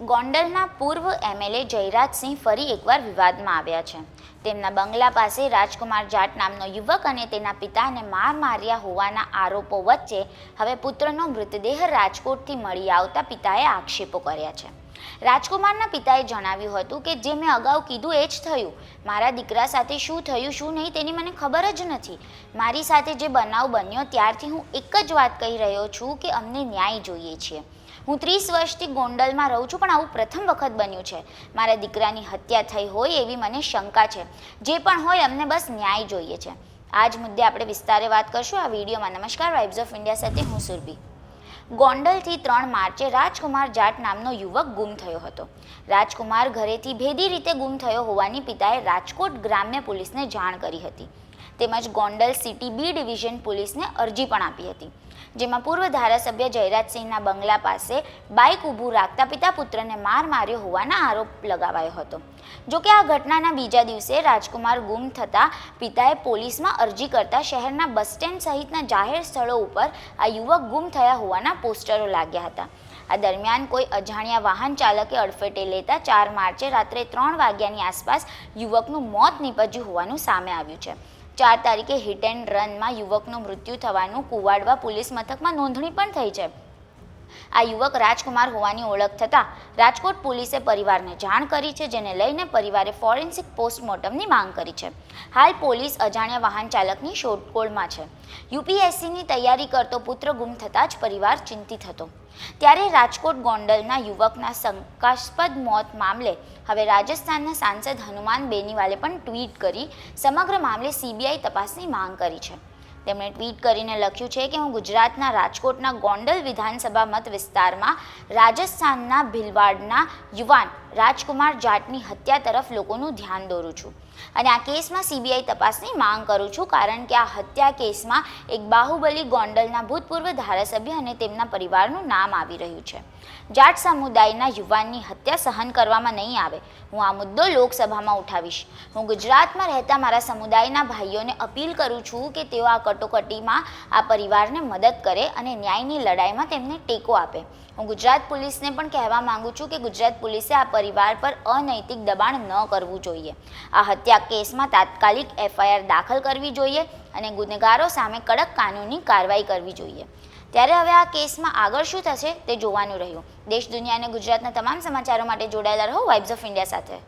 ગોંડલના પૂર્વ એમએલએ જયરાજસિંહ ફરી એકવાર વિવાદમાં આવ્યા છે. તેમના બંગલા પાસે રાજકુમાર જાટ નામનો યુવક અને તેના પિતાને માર માર્યા હોવાના આરોપો વચ્ચે હવે પુત્રનો મૃતદેહ રાજકોટથી મળી આવતા પિતાએ આક્ષેપો કર્યા છે. રાજકુમારના પિતાએ જણાવ્યું હતું કે, જે મેં અગાઉ કીધું એ જ થયું. મારા દીકરા સાથે શું થયું, શું નહીં તેની મને ખબર જ નથી. મારી સાથે જે બનાવ બન્યો ત્યારથી હું એક જ વાત કહી રહ્યો છું કે, અમને ન્યાય જોઈએ છીએ. હું ત્રીસ વર્ષથી ગોંડલમાં રહું છું, પણ આવું પ્રથમ વખત બન્યું છે. મારા દીકરાની હત્યા થઈ હોય એવી મને શંકા છે. જે પણ હોય અમને બસ ન્યાય જોઈએ છે. આ જ મુદ્દે આપણે વિસ્તારે વાત કરશું. આ વિડીયોમાં નમસ્કાર વાઇબ્સ ઓફ ઇન્ડિયા સાથે હું સુરભી. ગોંડલથી ત્રણ માર્ચે રાજકુમાર જાટ નામનો યુવક ગુમ થયો હતો. રાજકુમાર ઘરેથી ભેદી રીતે ગુમ થયો હોવાની પિતાએ રાજકોટ ગ્રામ્ય પોલીસને જાણ કરી હતી. તેમજ ગોંડલ સિટી બી ડિવિઝન પોલીસને અરજી પણ આપી હતી. જેમાં પૂર્વ ધારાસભ્ય જયરાજસિંહના બંગલા પાસે બાઇક ઊભું રાખતા પિતા પુત્રને માર માર્યો હોવાના આરોપ લગાવાયો હતો. જો કે આ ઘટનાના બીજા દિવસે રાજકુમાર ગુમ થતાં પિતાએ પોલીસમાં અરજી કરતા શહેરના બસ સ્ટેન્ડ સહિતના જાહેર સ્થળો ઉપર આ યુવક ગુમ થયા હોવાના પોસ્ટરો લાગ્યા હતા. આ દરમિયાન કોઈ અજાણ્યા વાહન ચાલકે અડફેટે લેતા ચાર માર્ચે રાત્રે ત્રણ વાગ્યાની આસપાસ યુવકનું મોત નીપજ્યું હોવાનું સામે આવ્યું છે. ચાર તારીખે હિટ એન્ડ રનમાં યુવકનું મૃત્યુ થવાનું કુવાડવા પોલીસ મથકમાં નોંધણી પણ થઈ છે. આ યુવક રાજકુમાર હોવાની ઓળખ થતાં રાજકોટ પોલીસે પરિવારને જાણ કરી છે, જેને લઈને પરિવારે ફોરેન્સિક પોસ્ટમોર્ટમની માંગ કરી છે. હાલ પોલીસ અજાણ્યા વાહન ચાલકની શોધખોળમાં છે. યુપીએસસીની તૈયારી કરતો પુત્ર ગુમ થતાં જ પરિવાર ચિંતિત હતો. ત્યારે રાજકોટ ગોંડલના યુવકના શંકાસ્પદ મોત મામલે હવે રાજસ્થાનના સાંસદ હનુમાન બેનીવાલે પણ ટ્વીટ કરી સમગ્ર મામલે સીબીઆઈ તપાસની માંગ કરી છે. તેમણે ટ્વીટ કરીને લખ્યું છે કે હું ગુજરાતના રાજકોટના ગોંડલ વિધાનસભા મત વિસ્તારમાં રાજસ્થાનના ભીલવાડના યુવાન રાજકુમાર જાટની હત્યા તરફ લોકોનું ધ્યાન દોરું છું. અને આ કેસમાં સીબીઆઈ તપાસની માંગ કરું છું કારણ કે આ હત્યા કેસમાં એક બાહુબલી ગોંડલના ભૂતપૂર્વ ધારાસભ્ય અને તેમના પરિવારનું નામ આવી રહ્યું છે. જાટ સમુદાયના યુવાનની હત્યા સહન કરવામાં નહીં આવે. હું આ મુદ્દો લોકસભામાં ઉઠાવીશ. હું ગુજરાતમાં રહેતા મારા સમુદાયના ભાઈઓને અપીલ કરું છું કે તેઓ આ કટોકટીમાં આ પરિવારને મદદ કરે અને ન્યાયની લડાઈમાં તેમને ટેકો આપે. હું ગુજરાત પોલીસને પણ કહેવા માંગુ છું કે ગુજરાત પોલીસે આ પરિવાર પર અનૈતિક દબાણ ન કરવું જોઈએ. આ હત્યા કેસમાં તાત્કાલિક એફઆઈઆર દાખલ કરવી જોઈએ અને ગુનેગારો સામે કડક કાનૂની કાર્યવાહી કરવી જોઈએ. ત્યારે હવે આ કેસમાં આગળ શું થશે તે જોવાનું રહ્યું. દેશ, દુનિયા અને ગુજરાતના તમામ સમાચારો માટે જોડાયેલા રહો વાઇબ્સ ઓફ ઇન્ડિયા સાથે.